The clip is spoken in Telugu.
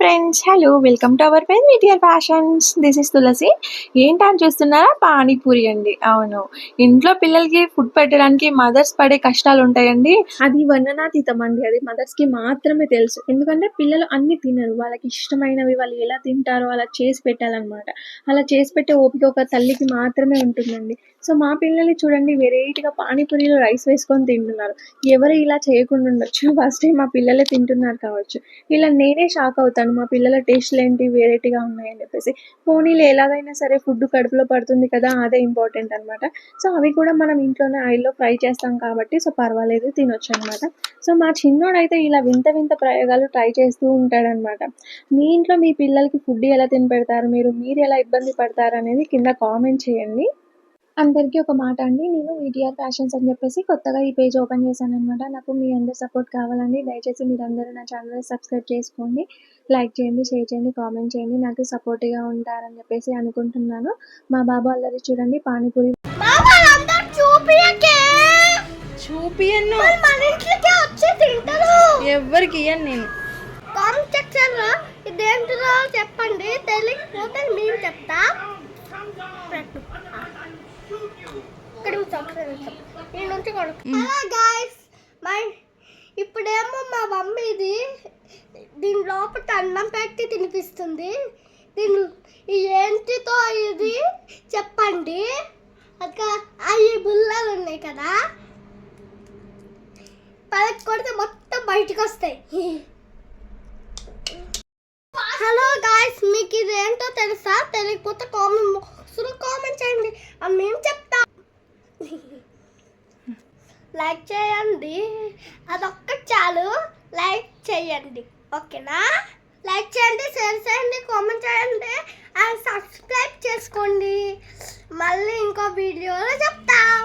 Friends hello welcome to our page meteor fashions this is Tulasi ఏంటని చూస్తున్నారా? పానీపూరి అండి. అవును. ఇంట్లో పిల్లలకి ఫుడ్ పెట్టడానికి మదర్స్ పడే కష్టాలు ఉంటాయండి. అది వర్ణనాతీతం అండి. అది మదర్స్కి మాత్రమే తెలుసు. ఎందుకంటే పిల్లలు అన్ని తినరు. వాళ్ళకి ఇష్టమైనవి వాళ్ళు ఎలా తింటారో అలా చేసి పెట్టాలన్నమాట. అలా చేసి పెట్టే ఓపిక ఒక తల్లికి మాత్రమే ఉంటుందండి. సో మా పిల్లల్ని చూడండి వెరైటీగా పానీపూరిలో రైస్ వేసుకొని తింటున్నారు. ఎవరు ఇలా చేయకుండా ఉండొచ్చు? ఫస్ట్ టైం మా పిల్లలే తింటున్నారు కావచ్చు. ఇలా నేనే షాక్ అవుతాను. మా పిల్లల టేస్ట్లు ఏంటి? వెరైటీగా ఉన్నాయని చెప్పేసి. పోనీలు ఎలాగైనా సరే ఫుడ్ కడుపులో పడుతుంది కదా అదే ఇంపార్టెంట్ అనమాట సో అవి కూడా మనం ఇంట్లోనే ఆయిల్లో ఫ్రై చేస్తాం కాబట్టి సో పర్వాలేదు తినొచ్చు అనమాట సో మా చిన్నోడైతే ఇలా వింత వింత ప్రయోగాలు ట్రై చేస్తూ ఉంటాడనమాట మీ ఇంట్లో మీ పిల్లలకి ఫుడ్ ఎలా తినపెడతారు? మీరు మీరు ఎలా ఇబ్బంది పడతారు అనేది కింద కామెంట్ చేయండి. అందరికీ ఒక మాట అండి. నేను వీటీఆర్ ఫ్యాషన్స్ అని చెప్పేసి కొత్తగా ఈ పేజ్ ఓపెన్ చేశాను అనమాట నాకు మీ అందరి సపోర్ట్ కావాలండి. దయచేసి మీరందరూ నా ఛానల్ సబ్స్క్రైబ్ చేసుకోండి. లైక్ చేయండి షేర్ చేయండి కామెంట్ చేయండి. నాకు సపోర్ట్గా ఉంటారని చెప్పేసి అనుకుంటున్నాను. మా బాబు అల్లరి చూడండి. పానీపూరి చూపియను. ఇయ్యను నేను. కామెంట్ ఇదేంటిదో చెప్పండి. తెలియకపోతే మేము చెప్తా పెట్టు. ఈ నుంచి గాయస్ మై ఇప్పుడేమో మా మమ్మీ ఇది దీని లోపల అన్నం పెట్టి తినిపిస్తుంది. దీని ఈ ఏంటితో ఇది చెప్పండి. అక్క అవి బుల్లలు ఉన్నాయి కదా. పలక కొడితే మొత్తం బయటకు వస్తాయి. హలో గాయస్ మీకు ఇది ఏంటో తెలుసా? తెలియకపోతే కామెంట్ బాక్స్లో కామెంట్ చేయండి. మేము చెప్తాం. లైక్ చేయండి. అదొక్కటి చాలు. లైక్ చేయండి. ఓకేనా? లైక్ చేయండి షేర్ చేయండి కామెంట్ చేయండి అండ్ సబ్స్క్రైబ్ చేసుకోండి. మళ్ళీ ఇంకో వీడియోలో చెప్తాం.